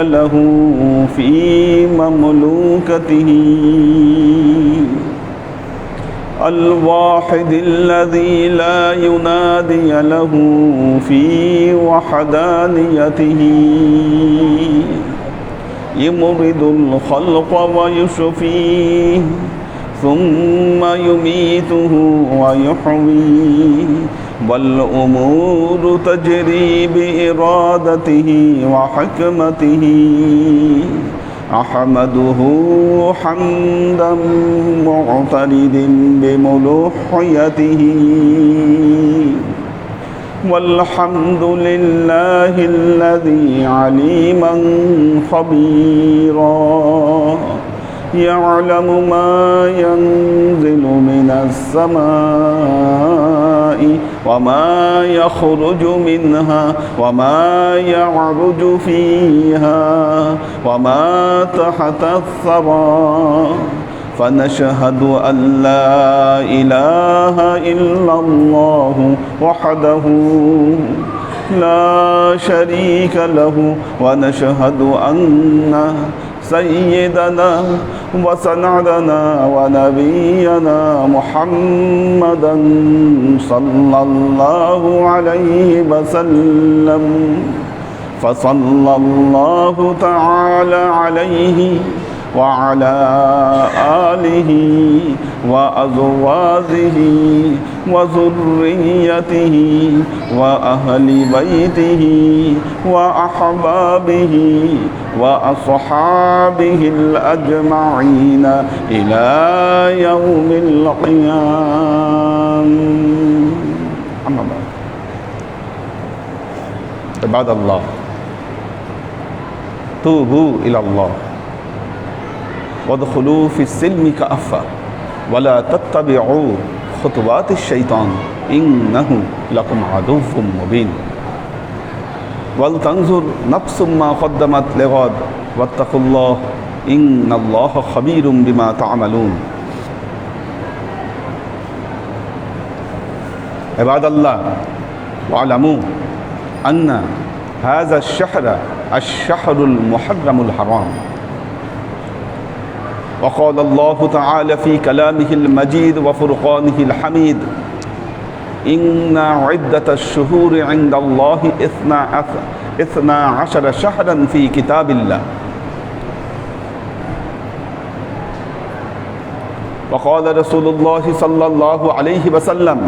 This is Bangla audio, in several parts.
له في مملوكته. الواحد الذي لا ينادي له في وحدانيته. يمرض الخلق ويشفيه. ثم يميته ويحويه والأمور تجري بإرادته وحكمته. أحمده حمدا معترد بملوحيته. والحمد لله الذي عليما خبيرا. يعلم ما ينزل من السماء وما يخرج منها وما يعرج فيها وما تحت الثرى فنشهد أن لا إله إلا الله وحده لا شريك له ونشهد أن سيدنا وسندنا ونبينا محمدا صلى الله عليه وسلم. فصلى الله تعالى عليه وعلى آله وأزواجه وذريته وأهل بيته وأحبابه وأصحابه الأجمعين إلى يوم القيام. أما بعد. عباد الله توبوا إلى الله. وادخلوا في السلم كأفة. ولا تتبعوا خطوات الشيطان إنه لكم عدو مبين ولتنظر نفس ما قدمت لغد واتقوا الله إن الله خبير بما تعملون عباد الله واعلموا أن هذا الشهر الشهر المحرم الحرام وقال الله تعالى في كلامه المجيد وفرقانه الحميد إن عدة الشهور عند الله إثنى, عشر شهرا في كتاب الله. وقال رسول الله صلى الله عليه وسلم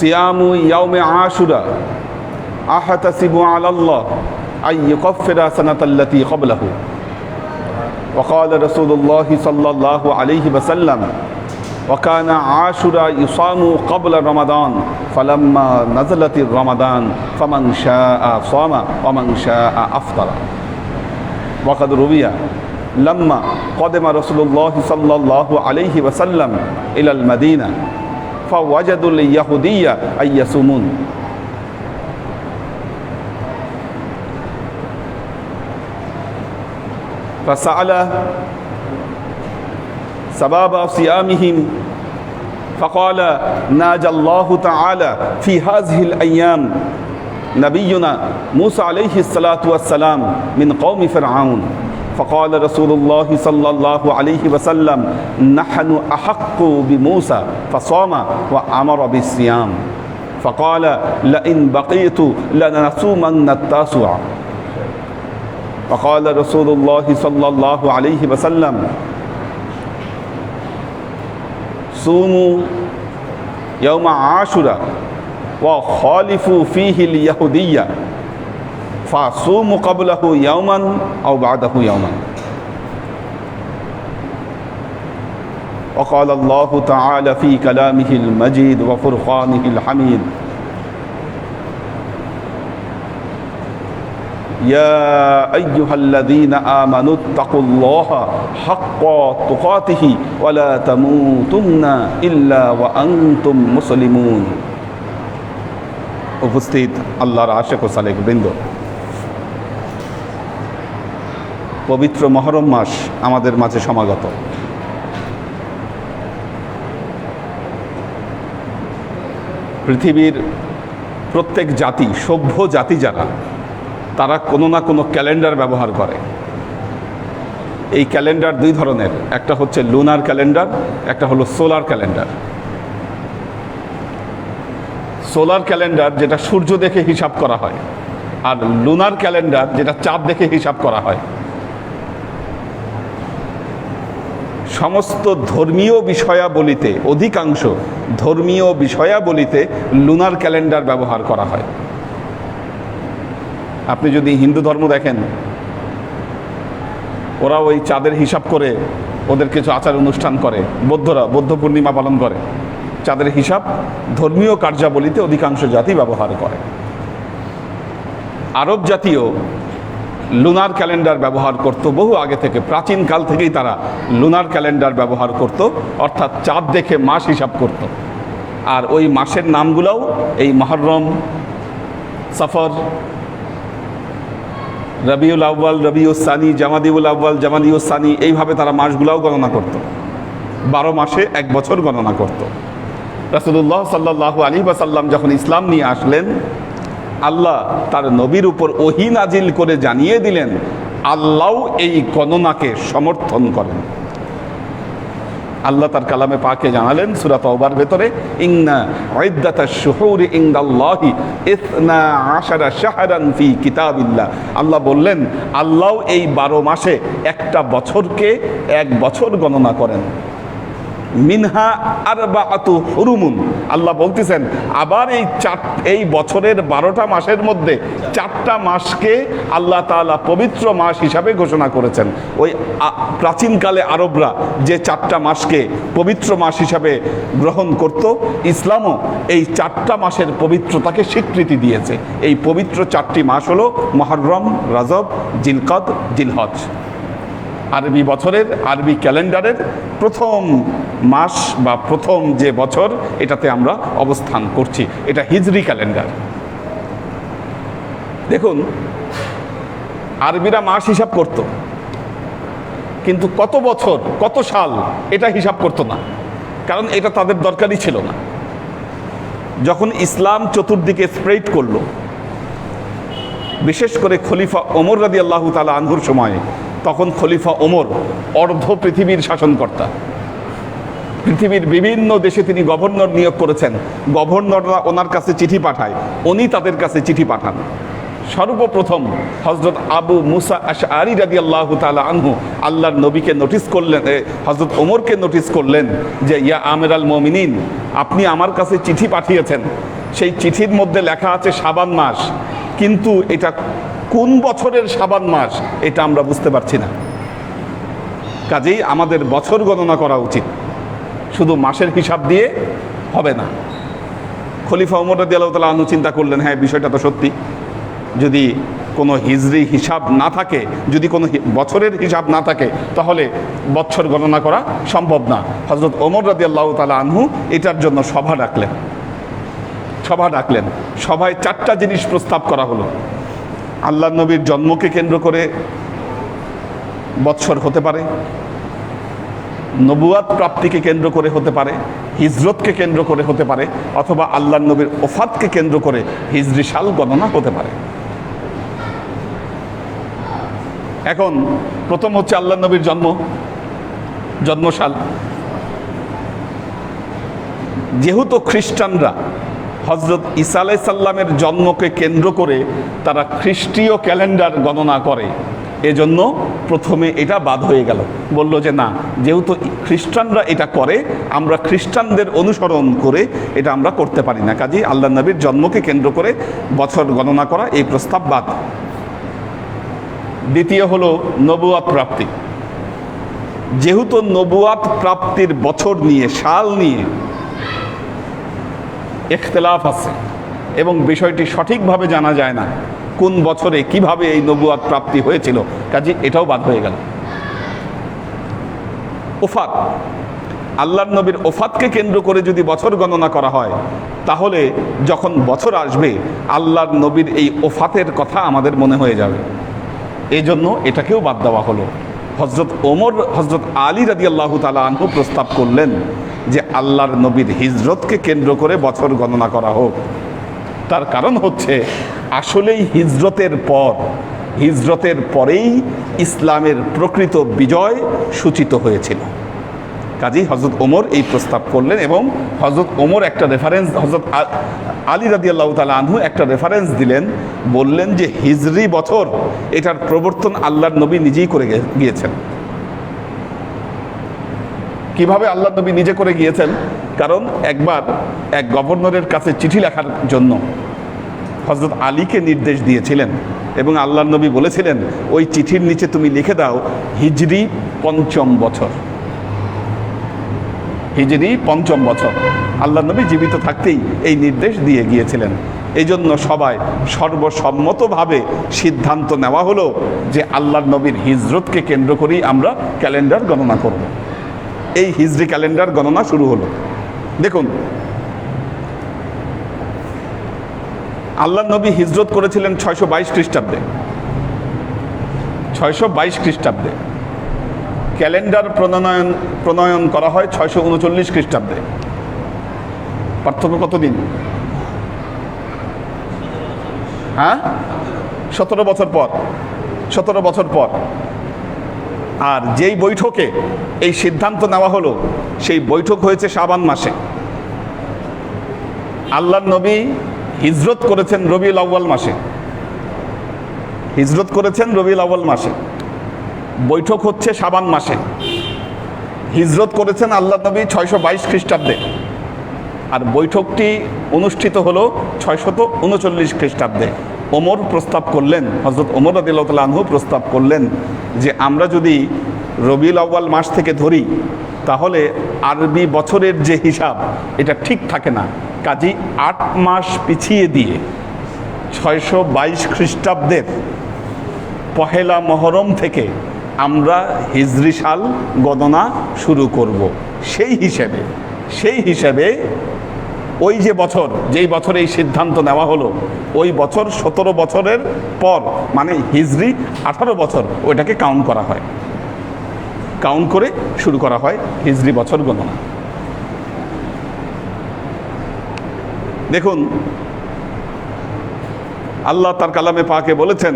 صيام يوم عاشوراء. أحتسب على الله أن يكفر سنة التي قبله. وقال رسول الله صلى الله عليه وسلم وكان عاشوراء يصام قبل رمضان فلما نزلت رمضان فمن شاء صام ومن شاء أفطر. وقد روي لما قدم رسول الله صلى الله عليه وسلم إلى المدينة فوجدوا اليهودية أن يصومون. فسأل سباب صيامهم فقال ناجى الله تعالى في هذه الأيام نبينا موسى عليه الصلاة والسلام من قوم فرعون. فقال رسول الله صلى الله عليه وسلم نحن أحق بموسى فصام وأمر بالصيام. فقال لئن بقيت لنصومن التاسع. وقال رسول الله صلى الله عليه وسلم صوموا يوم عاشوراء وخالفوا فيه اليهودية. فصوموا قبله يوما أو بعده يوما وقال الله تعالى في كلامه المجيد وفرقانه الحميد يا أيها الذين آمنوا اتقوا الله حق تقاته ولا تموتن إلا وأنتم مسلمون উপস্থিত আল্লাহর আশেক ও সালেক বৃন্দ পবিত্র মহরম মাস আমাদের মাঝে সমাগত। পৃথিবীর প্রত্যেক জাতি, সভ্য জাতি যারা, তারা কোনো না কোনো ক্যালেন্ডার ব্যবহার করে। এই ক্যালেন্ডার দুই ধরনের, একটা হচ্ছে লুনার ক্যালেন্ডার, একটা হলো সোলার ক্যালেন্ডার। সোলার ক্যালেন্ডার যেটা সূর্য দেখে হিসাব করা হয়, আর লুনার ক্যালেন্ডার যেটা চাঁদ দেখে হিসাব করা হয়। সমস্ত ধর্মীয় বিষয়াবলিতে, অধিকাংশ ধর্মীয় বিষয়াবলিতে লুনার ক্যালেন্ডার ব্যবহার করা হয়। আপনি যদি হিন্দু ধর্ম দেখেন ওরা ওই চাঁদের হিসাব করে ওদের কিছু আচার অনুষ্ঠান করে, বৌদ্ধরা বৌদ্ধ পূর্ণিমা পালন করে। চাঁদের হিসাব ধর্মীয় কার্যাবলীতে অধিকাংশ জাতি ব্যবহার করে। আরব জাতীয় লুনার ক্যালেন্ডার ব্যবহার করত, বহু আগে থেকে, প্রাচীন কাল থেকেই তারা লুনার ক্যালেন্ডার ব্যবহার করত, অর্থাৎ চাঁদ দেখে মাস হিসাব করত। আর ওই মাসের নামগুলোও এই মহরম, সফর, রবিউল আব্বাল রবিউল সানি, জামাদিউল আব্বাল জামাদিউল সানি, এইভাবে তারা মাসগুলাও গণনা করত। বারো মাসে এক বছর গণনা করত। রাসুলুল্লাহ সাল্লাহ আলী বাসাল্লাম যখন ইসলাম নিয়ে আসলেন আল্লাহ তার নবীর উপর ওহি নাজিল করে জানিয়ে দিলেন, আল্লাহ এই গণনাকে সমর্থন করেন। আল্লাহ তার কালামে পাকে জানালেন সুরা তওবার ভেতরে, ইন্না উইদ্দাতা শুহুরি ইনদাল্লাহি ইসনা আশারা শাহরান ফি কিতাবিল্লাহ। আল্লাহ বললেন, আল্লাহ এই বারো মাসে একটা বছরকে এক বছর গণনা করেন। মিনহা আরবাআতু হুরুমুন। আল্লাহ বলতেছেন, আবার এই চার এই বছরের বারোটা মাসের মধ্যে চারটা মাসকে আল্লাহ তাআলা পবিত্র মাস হিসাবে ঘোষণা করেছেন। ওই প্রাচীনকালে আরবরা যে চারটা মাসকে পবিত্র মাস হিসাবে গ্রহণ করত, ইসলামও এই চারটা মাসের পবিত্রতাকে স্বীকৃতি দিয়েছে। এই পবিত্র চারটি মাস হলো মহরম, রাজব, জিলকদ, জিলহজ। আরবি বছরের, আরবি ক্যালেন্ডারের প্রথম মাস বা প্রথম যে বছর এটাতে আমরা অবস্থান করছি। এটা হিজরি ক্যালেন্ডার। দেখুন, আরবিরা মাস হিসাব করত। কিন্তু কত বছর, কত সাল এটা হিসাব করতো না। কারণ এটা তাদের দরকারই ছিল না। যখন ইসলাম চতুর্দিকে স্প্রেড করল, বিশেষ করে খলিফা ওমর রাদি আল্লাহ তালা আনহুর সময়ে, তখন খলিফা ওমর অর্ধ পৃথিবীর শাসনকর্তা। পৃথিবীর বিভিন্ন দেশে তিনি গভর্নর নিয়োগ করেছেন। গভর্নররা ওনার কাছে চিঠি পাঠায়। উনি তাদের কাছে চিঠি পাঠান। সর্বপ্রথম হজরত আবু মুসা আশ আরি রাদি আল্লাহ তালা আনহু আল্লাহর নবীকে নোটিস করলেন হজরত ওমরকে নোটিস করলেন যে, ইয়া আমের আল মমিনিন, আপনি আমার কাছে চিঠি পাঠিয়েছেন। সেই চিঠির মধ্যে লেখা আছে সাবান মাস। কিন্তু এটা কোন বছরের সাবান মাস, এটা আমরা বুঝতে পারছি না। কাজেই আমাদের বছর গণনা করা উচিত। শুধু মাসের হিসাব দিয়ে হবে না। খলিফা উমর রাদি আল্লাহ তালা আনু চিন্তা করলেন হ্যাঁ বিষয়টা তো সত্যি। যদি কোনো হিজরি হিসাব না থাকে, যদি কোনো বছরের হিসাব না থাকে, তাহলে বছর গণনা করা সম্ভব না। হজরত ওমর রাদি আল্লাহ তালা আনহু এটার জন্য সভা ডাকলেন। সভা ডাকলেন। সভায় চারটা জিনিস প্রস্তাব করা হলো। আল্লাহ নবীর জন্মকে কেন্দ্র করে বৎসর হতে পারে নবুয়াত প্রাপ্তিকে কেন্দ্র করে হতে পারে, হিজরতকে কেন্দ্র করে হতে পারে, অথবা আল্লাহ নবীর ওফাতকে কেন্দ্র করে হিজরি সাল গণনা হতে পারে। এখন প্রথম হচ্ছে আল্লাহ নবীর জন্ম, জন্মসাল। যেহেতু খ্রিস্টানরা হজরত ঈসা আলাই সাল্লামের জন্মকে কেন্দ্র করে তারা খ্রিস্টীয় ক্যালেন্ডার গণনা করে এজন্য প্রথমে এটা বাদ হয়ে গেল। বলল যে না, যেহেতু খ্রিস্টানরা এটা করে, আমরা খ্রিস্টানদের অনুসরণ করে এটা আমরা করতে পারি না। কাজেই আল্লাহ নবীর জন্মকে কেন্দ্র করে বছর গণনা করা এই প্রস্তাব বাদ। দ্বিতীয় হলো নবুয়াত প্রাপ্তি। যেহেতু নবুয়াত প্রাপ্তির বছর নিয়ে, সাল নিয়ে এখতলাফ আছে এবং বিষয়টি সঠিকভাবে জানা যায় না কোন বছরে কীভাবে এই নবুয়াত প্রাপ্তি হয়েছিল? কাজে, এটাও বাদ হয়ে গেল। ওফাত, আল্লাহর নবীর ওফাতকে কেন্দ্র করে যদি বছর গণনা করা হয়, তাহলে যখন বছর আসবে, আল্লাহর নবীর এই ওফাতের কথা আমাদের মনে হয়ে যাবে। এই জন্য এটাকেও বাদ দেওয়া হলো। হজরত ওমর হজরত আলী রাদি আল্লাহ তালা আনহু প্রস্তাব করলেন যে আল্লাহর নবীর হিজরতকে কেন্দ্র করে বছর গণনা করা হোক। তার কারণ হচ্ছে আসলেই হিজরতের পর, হিজরতের পরেই ইসলামের প্রকৃত বিজয় সূচিত হয়েছিল। কাজী হজরত ওমর এই প্রস্তাব করলেন এবং হজরত ওমর একটা রেফারেন্স হজরত আলী রাদি আল্লাহ তালা আনহু একটা রেফারেন্স দিলেন, বললেন যে হিজরি বছর এটার প্রবর্তন আল্লাহর নবী নিজেই করে গিয়েছেন। কীভাবে আল্লাহ নবী নিজে করে গিয়েছেন? কারণ একবার এক গভর্নরের কাছে চিঠি লেখার জন্য হজরত আলীকে নির্দেশ দিয়েছিলেন এবং আল্লাহ নবী বলেছিলেন, ওই চিঠির নিচে তুমি লিখে দাও, হিজরি পঞ্চম বছর। হিজরি পঞ্চম বছর। আল্লাহ নবী জীবিত থাকতেই এই নির্দেশ দিয়ে গিয়েছিলেন। এই জন্য সবাই সর্বসম্মতভাবে সিদ্ধান্ত নেওয়া হলো যে আল্লাহ নবীর হিজরতকে কেন্দ্র করেই আমরা ক্যালেন্ডার গণনা করব। এই হিজরি ক্যালেন্ডার গণনা শুরু হলো। দেখুন আল্লাহ নবী হিজরত করেছিলেন ছয়শো বাইশ খ্রিস্টাব্দে। ছয়শো বাইশ খ্রিস্টাব্দে। ক্যালেন্ডার প্রণয়ন প্রণয়ন করা হয় ছয়শো উনচল্লিশ খ্রিস্টাব্দে। পার্থক্য কতদিন? হ্যাঁ? সতেরো বছর পর। সতেরো বছর পর। আর যেই বৈঠকে এই সিদ্ধান্ত নেওয়া হলো, সেই বৈঠক হয়েছে শাবান মাসে। আল্লাহ নবী হিজরত করেছেন রবিউল আউ্বাল মাসে। হিজরত করেছেন রবিউল আউ্বাল মাসে। বৈঠক হচ্ছে শাবান মাসে। হিজরত করেছেন আল্লাহ নবী ছয়শো বাইশ খ্রিস্টাব্দে। আর বৈঠকটি অনুষ্ঠিত হলো ছয়শত উনচল্লিশ খ্রিস্টাব্দে। ওমর প্রস্তাব করলেন হজরত ওমর আদিল্লাহ আনহু প্রস্তাব করলেন যে, আমরা যদি রবিউল আউ্বাল মাস থেকে ধরি তাহলে আরবি বছরের যে হিসাব, এটা ঠিক থাকে না। কাজী আট মাস পিছিয়ে দিয়ে ছয়শো বাইশ খ্রিস্টাব্দের পহেলা মহরম থেকে আমরা হিজরি সাল গণনা শুরু করব। সেই হিসেবে সেই হিসেবে ওই যে বছর, যেই বছর এই সিদ্ধান্ত নেওয়া হলো, ওই বছর সতেরো বছরের পর মানে হিজরি আঠারো বছর, ওইটাকে কাউন্ট করা হয়। কাউন্ট করে শুরু করা হয় হিজরি বছর গণনা। দেখুন, আল্লাহ তার কালামে পাকে বলেছেন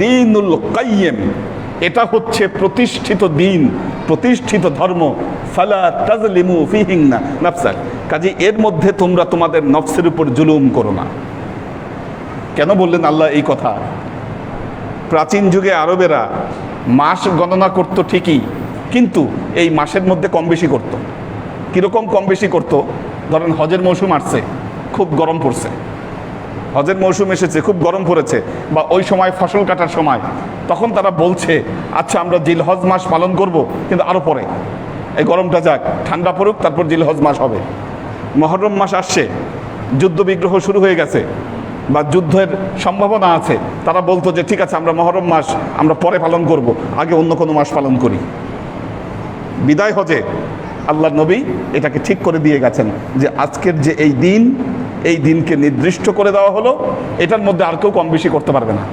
দিনুল কাইয়েম এটা হচ্ছে প্রতিষ্ঠিত দিন প্রতিষ্ঠিত ধর্ম, ফালা তাজলিমু ফিহিংনা নাফসাক কাজে এর মধ্যে তোমরা তোমাদের নফসের উপর জুলুম করো না। কেন বললেন আল্লাহ এই কথা? প্রাচীন যুগে আরবেরা মাস গণনা করত ঠিকই, কিন্তু এই মাসের মধ্যে কম বেশি করত। কীরকম কম বেশি করত? ধরেন হজের মৌসুম আসছে, খুব গরম পড়ছে। হজের মৌসুম এসেছে, খুব গরম পড়েছে, বা ওই সময় ফসল কাটার সময়। তখন তারা বলছে আচ্ছা আমরা জিলহজ মাস পালন করব, কিন্তু আরও পরে। এই গরমটা যাক, ঠান্ডা পড়ুক, তারপর জিলহজ মাস হবে। মহরম মাস আসছে, যুদ্ধ বিগ্রহ শুরু হয়ে গেছে। বা যুদ্ধের সম্ভাবনা আছে, তারা বলতো যে, ঠিক আছে, আমরা মহরম মাস, আমরা পরে পালন করব, আগে অন্য কোনো মাস পালন করি। বিদায় হজে আল্লাহ নবী এটাকে ঠিক করে দিয়ে গেছেন যে, আজকের যে এই দিন, এই দিনকে নির্দিষ্ট করে দেওয়া হলো, এটার মধ্যে আর কেউ কম বেশি করতে পারবে না।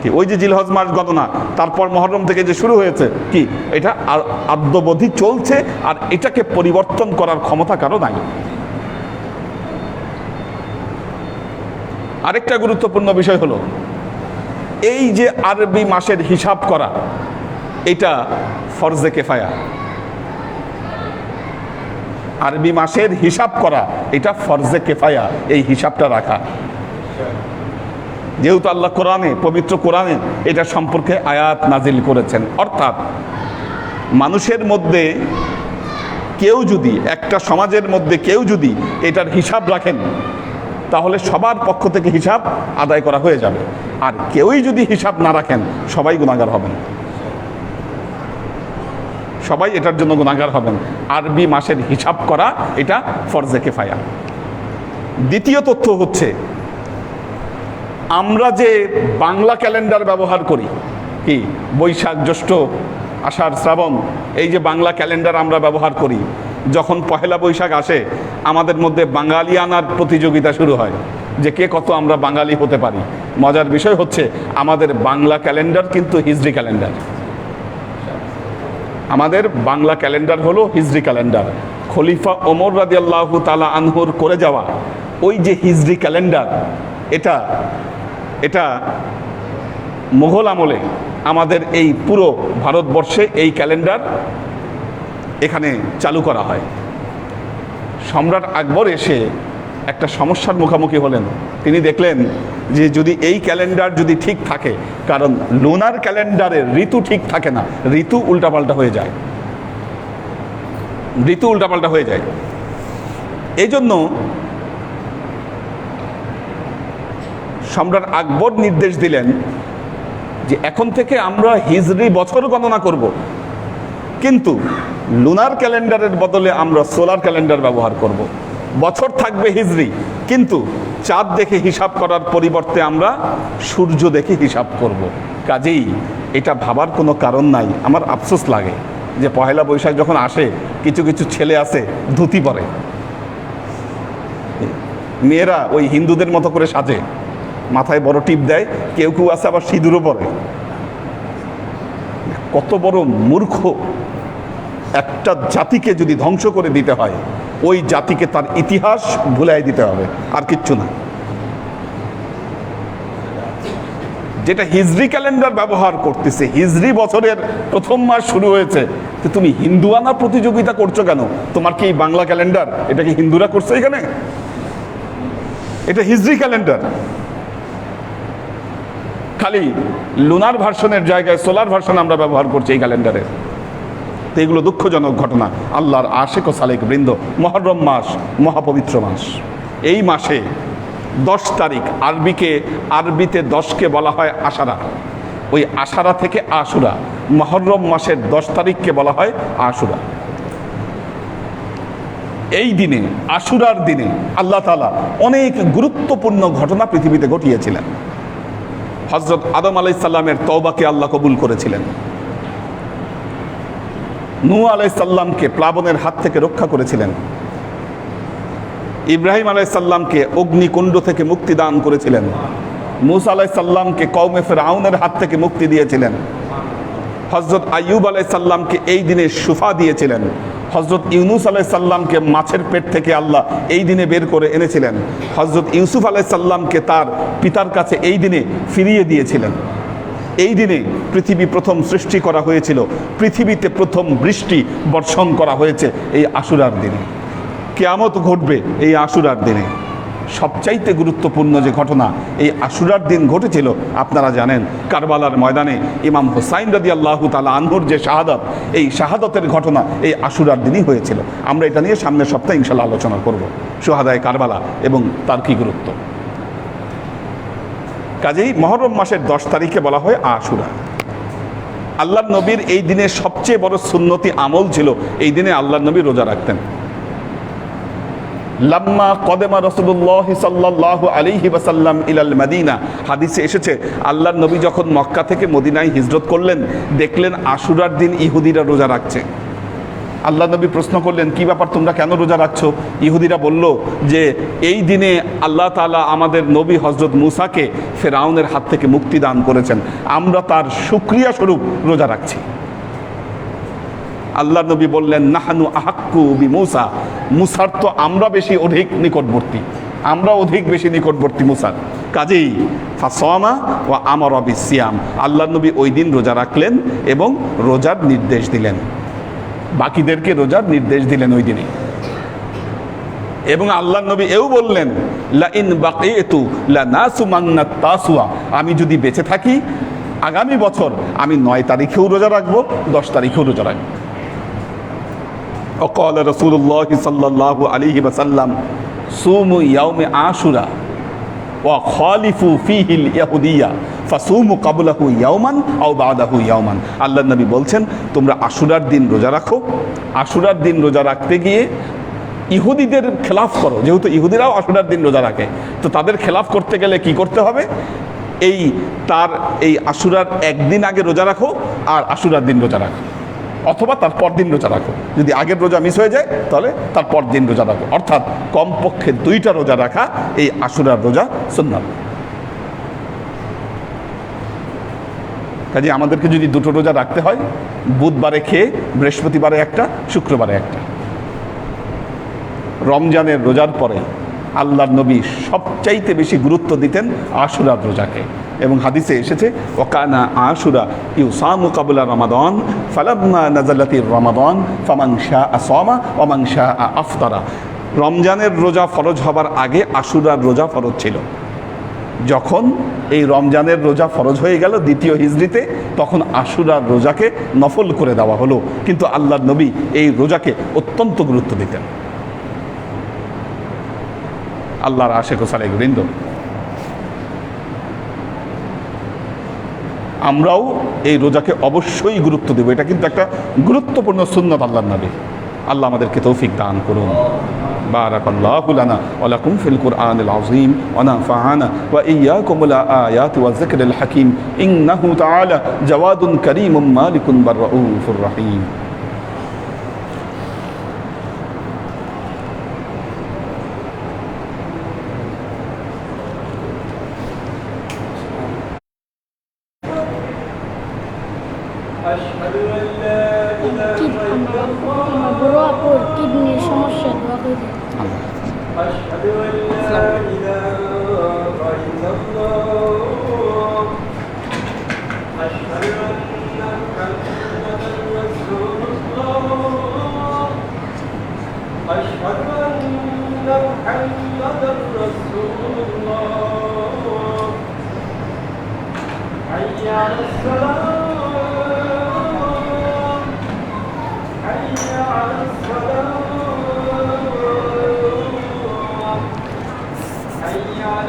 কি, ওই যে জিলহজ মাস গণনা, তারপর মহরম থেকে যে শুরু হয়েছে, কি, এটা আর আদ্যবধি চলছে, আর এটাকে পরিবর্তন করার ক্ষমতা কারও নাই। আরেকটা গুরুত্বপূর্ণ বিষয় হলো, এই যে আরবি মাসের হিসাব করা, এটা ফরজে কেফায়া। আরবি মাসের হিসাব করা, এটা ফরজে কেফায়া, এই হিসাবটা রাখা। যেহেতু আল্লাহ কোরআনে, পবিত্র কোরআনে এটা সম্পর্কে আয়াত নাজিল করেছেন, অর্থাৎ মানুষের মধ্যে কেউ যদি, একটা সমাজের মধ্যে কেউ যদি এটার হিসাব রাখেন তাহলে সবার পক্ষ থেকে হিসাব আদায় করা হয়ে যাবে। আর কেউই যদি হিসাব না রাখেন, সবাই গুণাগার হবেন। সবাই এটার জন্য গুণাগার হবেন। আরবি মাসের হিসাব করা, এটা ফরজে কেফায়া। দ্বিতীয় তথ্য হচ্ছে, আমরা যে বাংলা ক্যালেন্ডার ব্যবহার করি, কি বৈশাখ, জ্যৈষ্ঠ, আষাঢ়, শ্রাবণ, এই যে বাংলা ক্যালেন্ডার আমরা ব্যবহার করি, যখন পহেলা বৈশাখ আসে আমাদের মধ্যে বাঙালি আনার প্রতিযোগিতা শুরু হয় যে কে কত আমরা বাঙালি হতে পারি। মজার বিষয় হচ্ছে আমাদের বাংলা ক্যালেন্ডার কিন্তু হিজড়ি ক্যালেন্ডার। আমাদের বাংলা ক্যালেন্ডার হলো হিজরি ক্যালেন্ডার। খলিফা ওমর রাজি আল্লাহ তালা আনহুর করে যাওয়া ওই যে হিজরি ক্যালেন্ডার, এটা এটা মোঘল আমলে আমাদের এই পুরো ভারতবর্ষে এই ক্যালেন্ডার এখানে চালু করা হয়। সম্রাট আকবর এসে একটা সমস্যার মুখোমুখি হলেন। তিনি দেখলেন যে যদি এই ক্যালেন্ডার যদি ঠিক থাকে, কারণ লোনার ক্যালেন্ডারের ঋতু ঠিক থাকে না, ঋতু উল্টাপাল্টা হয়ে যায়। ঋতু উল্টাপাল্টা হয়ে যায়। এই জন্য সম্রাট আকবর নির্দেশ দিলেন যে এখন থেকে আমরা হিজরি বছর গণনা করব। কিন্তু লুনার ক্যালেন্ডারের বদলে আমরা সোলার ক্যালেন্ডার ব্যবহার করব। বছর থাকবে হিজরি কিন্তু চাঁদ দেখে হিসাব করার পরিবর্তে আমরা সূর্য দেখে হিসাব করব। কাজেই এটা ভাবার কোনো কারণ নাই, আমার আফসোস লাগে যে পহেলা বৈশাখ যখন আসে, কিছু কিছু ছেলে আছে, ধুতি পরে মেয়েরা ওই হিন্দুদের মতো করে সাজে, মাথায় বড় টিপ দেয়, কেউ কেউ আছে আবার সিঁদুরও পরে কত বড় মূর্খ একটা জাতিকে যদি ধ্বংস করে দিতে হয়, ওই জাতিকে তার ইতিহাস ভুলাই দিতে হবে, আর কিচ্ছু না। যেটা হিজরি ক্যালেন্ডার ব্যবহার করতেছে, হিজরি বছরের প্রথম মাস শুরু হয়েছে, তো তুমি হিন্দুয়ানা প্রতিযোগিতা করছ কেন? তোমার কি বাংলা ক্যালেন্ডার? এটা কি হিন্দুরা করছে এখানে? এটা হিজরি ক্যালেন্ডার। খালি লুনার ভার্সনের জায়গায় সোলার ভার্সন আমরা ব্যবহার করছি এই ক্যালেন্ডারে। তো এগুলো দুঃখজনক ঘটনা। আল্লাহর আশেক ও সালেক বৃন্দ, মহরম মাস, মহাপবিত্র মাস। এই মাসে দশ তারিখ আরবিকে, আরবিতে দশকে বলা হয় আষাঢ়া ওই আষাঢ়া থেকে আশুরা, মহরম মাসের দশ তারিখকে বলা হয় আশুরা। এই দিনে, আশুরার দিনে আল্লাহ তালা অনেক গুরুত্বপূর্ণ ঘটনা পৃথিবীতে ঘটিয়েছিলেন। হজরত আদম আলাইসাল্লামের তওবাকে আল্লাহ কবুল করেছিলেন। নূ আলাইসাল্লামকে প্লাবনের হাত থেকে রক্ষা করেছিলেন। ইব্রাহিম আলাইসাল্লামকে অগ্নিকুণ্ড থেকে মুক্তি দান করেছিলেন। মুসা আলাইসাল্লামকে কৌমে ফেরাউনের হাত থেকে মুক্তি দিয়েছিলেন। হজরত আইয়ুব আলাইসাল্লামকে এই দিনে সুফা দিয়েছিলেন। হজরত ইউনুস আলাইসাল্লামকে মাছের পেট থেকে আল্লাহ এই দিনে বের করে এনেছিলেন। হজরত ইউসুফ আলাইসাল্লামকে তার পিতার কাছে এই দিনে ফিরিয়ে দিয়েছিলেন। এই দিনে পৃথিবী প্রথম সৃষ্টি করা হয়েছিল। পৃথিবীতে প্রথম বৃষ্টি বর্ষণ করা হয়েছে এই আশুরার দিনে। কেয়ামত ঘটবে এই আশুরার দিনে। সবচাইতে গুরুত্বপূর্ণ যে ঘটনা এই আশুরার দিন ঘটেছিল, আপনারা জানেন, কারবালার ময়দানে ইমাম হোসাইন রাদি আল্লাহ তালা আনহুর যে শাহাদত, এই শাহাদতের ঘটনা এই আশুরার দিনই হয়েছিল। আমরা এটা নিয়ে সামনের সপ্তাহে ইনশাল্লাহ আলোচনা করব। সোহাদায় কারবালা এবং তার কি গুরুত্ব? কাজেই মহরম মাসের দশ তারিখে বলা হয় আশুরা। আল্লাহ নবীর এই দিনে সবচেয়ে বড় সুন্নতি আমল ছিল এই দিনে আল্লাহ নবী রোজা রাখতেন। লাম্মা কদেমা রসুল্লাহ সাল্লাহ আলিহি বাসাল্লাম ইলাল মাদিনা, হাদিসে এসেছে, আল্লাহ নবী যখন মক্কা থেকে মদিনায় হিজরত করলেন, দেখলেন আশুরার দিন ইহুদিরা রোজা রাখছে। আল্লাহ নবী প্রশ্ন করলেন, কি ব্যাপার তোমরা কেন রোজা রাখছ? ইহুদিরা বলল যে, এই দিনে আল্লাহ তালা আমাদের নবী হজরত মুসাকে ফেরাউনের হাত থেকে মুক্তি দান করেছেন। আমরা তার সুক্রিয়া স্বরূপ রোজা রাখছি। আল্লাহ নবী বললেন, নাহানু আহাক্কু বি মুসা মুসার তো আমরা বেশি অধিক নিকটবর্তী। আমরা অধিক বেশি নিকটবর্তী মুসার। কাজেই, ফাসমা ও আমর সিয়াম আল্লাহ নবী ওই দিন রোজা রাখলেন এবং রোজার নির্দেশ দিলেন। বাকিদেরকে রোজার নির্দেশ দিলেন ওই দিনে এবং আল্লাহ নবী এও বললেন লা ইন বাকিতু লা তাসুয়া আমি যদি বেঁচে থাকি, আগামী বছর আমি নয় তারিখেও রোজা রাখব, দশ তারিখেও রোজা রাখব। অকল রসুল্লাহ সাল্লাহ আলিহি বাসাল্লাম সুমু ইয়াউমে আশুরা। ওয়া খালিফু ফিহিল ইয়াহুদিয়া, ফাসুমু কাবুলাহু ইয়াওমান আও বাদাহু ইয়াওমান। আল্লাহ নবী বলছেন, তোমরা আশুরার দিন রোজা রাখো। আশুরার দিন রোজা রাখতে গিয়ে ইহুদিদের খেলাফ করো। যেহেতু ইহুদিরাও আশুরার দিন রোজা রাখে, তো তাদের খেলাফ করতে গেলে কি করতে হবে? এই তার, এই আশুরার একদিন আগে রোজা রাখো আর আশুরার দিন রোজা রাখো। অথবা তার পর দিন রোজা রাখো। যদি আগের রোজা মিস হয়ে যায়, তাহলে তার পর দিন রোজা রাখো। অর্থাৎ কমপক্ষে দুইটা রোজা রাখা, এই আশুরার রোজা সুন্নাত। কাজে আমাদেরকে যদি দুটো রোজা রাখতে হয়, বুধবারে খেয়ে, বৃহস্পতিবারে একটা, শুক্রবারে একটা। রমজানের রোজার পরে আল্লাহর নবী সবচাইতে বেশি গুরুত্ব দিতেন আশুরার রোজাকে। এবং হাদিসে এসেছে, ওকানা আশুরা ইউসামু কাবুলা রমাদন, ফালাম্মা নাজালাতির রমাদন, ফামান শাহ আসমা শাহ আফতারা। রমজানের রোজা ফরজ হবার আগে আশুরার রোজা ফরজ ছিল। যখন এই রমজানের রোজা ফরজ হয়ে গেল দ্বিতীয় হিজড়িতে, তখন আশুরার রোজাকে নফল করে দেওয়া হলো। কিন্তু আল্লাহর নবী এই রোজাকে অত্যন্ত গুরুত্ব দিতেন। আল্লাহর আশেখ সালেক বৃন্দ আমরাও এই রোজাকে অবশ্যই গুরুত্ব দেব এটা কিন্তু একটা গুরুত্বপূর্ণ সুন্নত আল্লাহর নবী আল্লাহ আমাদেরকে তৌফিক দান করুন بارك الله لنا ولكم في القرآن العظيم ونفعنا وإياكم الآيات والذكر الحكيم إنه تعالى جواد كريم مالك بالرؤوف الرحيم கையாள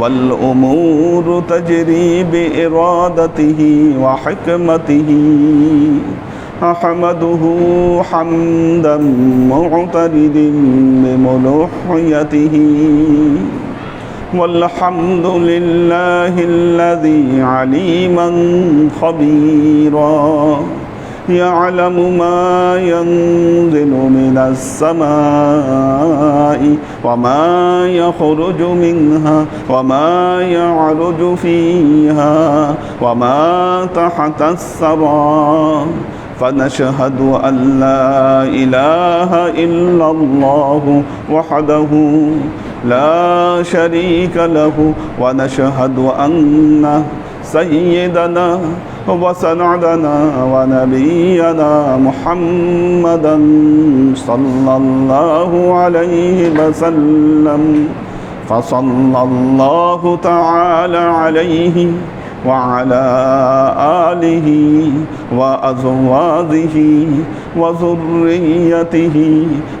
والأمور تجري بإرادته وحكمته. أحمده حمدا معترد بملوحيته. والحمد لله الذي عليما خبيرا. يعلم ما ينزل من السماء وما يخرج منها وما يعرج فيها وما تحت الثرى. فنشهد أن لا إله إلا الله وحده لا شريك له. ونشهد أن سيدنا وسندنا ونبينا محمدا صلى الله عليه وسلم. فصلى الله تعالى عليه وعلى آله وأزواجه وذريته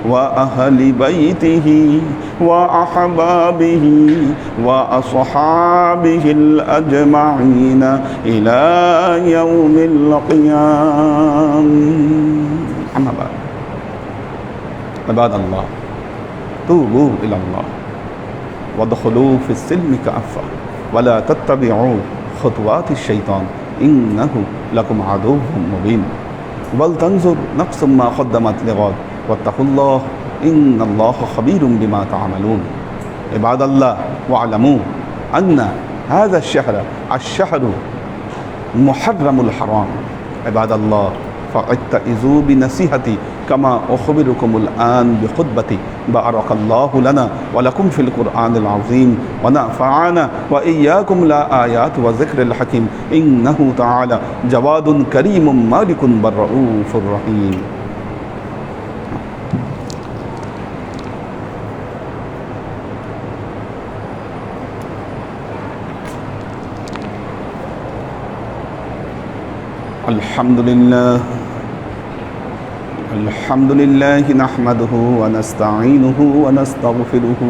وأهل بيته وأحبابه وأصحابه الأجمعين إلى يوم القيام. أما بعد. عباد الله توبوا إلى الله وادخلوا في السلم كافة ولا تتبعوا خطوات الشيطان. إنه لكم عدو مبين. ولتنظر نفس ما قدمت لغد. واتقوا الله. إن الله خبير بما تعملون. عباد الله واعلموا أن هذا الشهر الشهر محرم الحرام. عباد الله فاتئذوا بنصيحتي. كما أخبركم الآن بخطبتي بارك الله لنا ولكم في القرآن العظيم ونفعنا وإياكم لا آيات وذكر الحكيم. إنه تعالى جواد كريم مالك بالرؤوف الرحيم. الحمد لله الحمد لله نحمده ونستعينه ونستغفره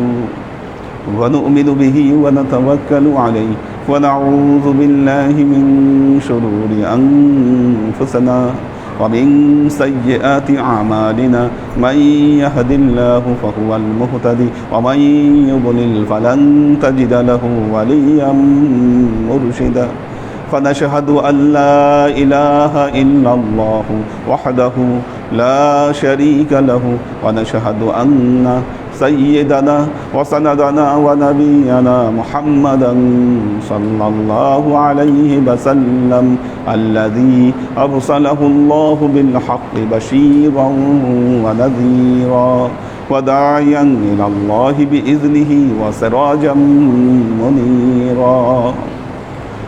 ونؤمن به ونتوكل عليه ونعوذ بالله من شرور أنفسنا ومن سيئات أعمالنا. من يهد الله فهو المهتدي ومن يضلل فلن تجد له وليا مرشدا. فنشهد أن لا إله إلا الله وحده لا شريك له ونشهد أن سيدنا وسندنا ونبينا محمدا صلى الله عليه وسلم الذي أرسله الله بالحق بشيرا ونذيرا وداعيا إلى الله بإذنه وسراجا منيرا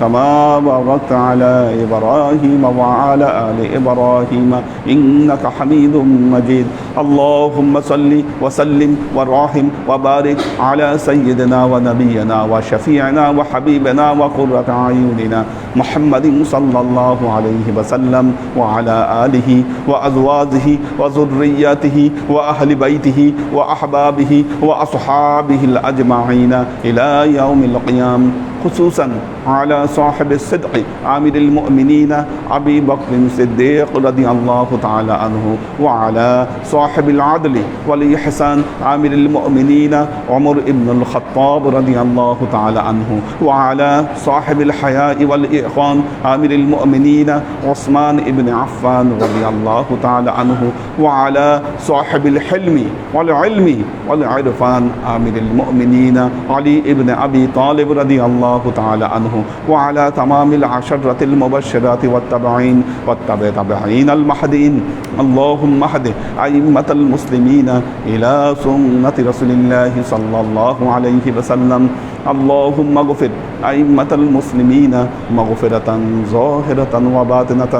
كما باركت على إبراهيم وعلى آل إبراهيم إنك حميد مجيد. اللهم صل وسلم وراحم وبارك على سيدنا ونبينا وشفيعنا وحبيبنا وقرة أعيننا محمد صلى الله عليه وسلم وعلى آله وأزواجه وذرياته وأهل بيته وأحبابه وأصحابه الأجمعين إلى يوم القيامة خصوصا على صاحب الصدق عامل المؤمنين أبي بكر الصديق رضي الله تعالى عنه وعلى صاحب العدل والإحسان عامل المؤمنين عمر بن الخطاب رضي الله تعالى عنه وعلى صاحب الحياء والإحسان عامل المؤمنين عثمان بن عفان رضي الله تعالى عنه وعلى صاحب الحلم والعلم والعرفان عامل المؤمنين علي بن أبي طالب رضي الله تعالى عنه. وعلى تمام العشرة المبشرات والتبعين والتبع تبعين المهديين. اللهم اهد أئمة المسلمين إلى سنة رسول الله صلى الله عليه وسلم. اللهم اغفر أئمة المسلمين مغفرة ظاهرة وباطنة.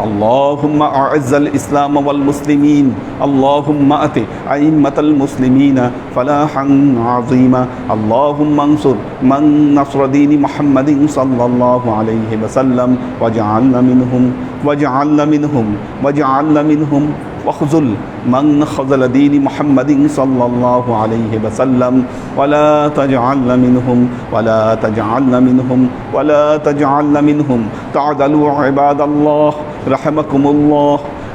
اللهم أعز الإسلام والمسلمين. اللهم أت أئمة المسلمين فلاحا عظيما. اللهم انصر من نصر دين محمد صلى الله عليه وسلم. واجعلنا منهم واجعلنا منهم واجعلنا منهم. واخذل من خذل دين محمد صلى الله عليه وسلم. ولا تجعلنا منهم ولا تجعلنا منهم ولا تجعلنا منهم. تعدلوا عباد الله رحمكم الله.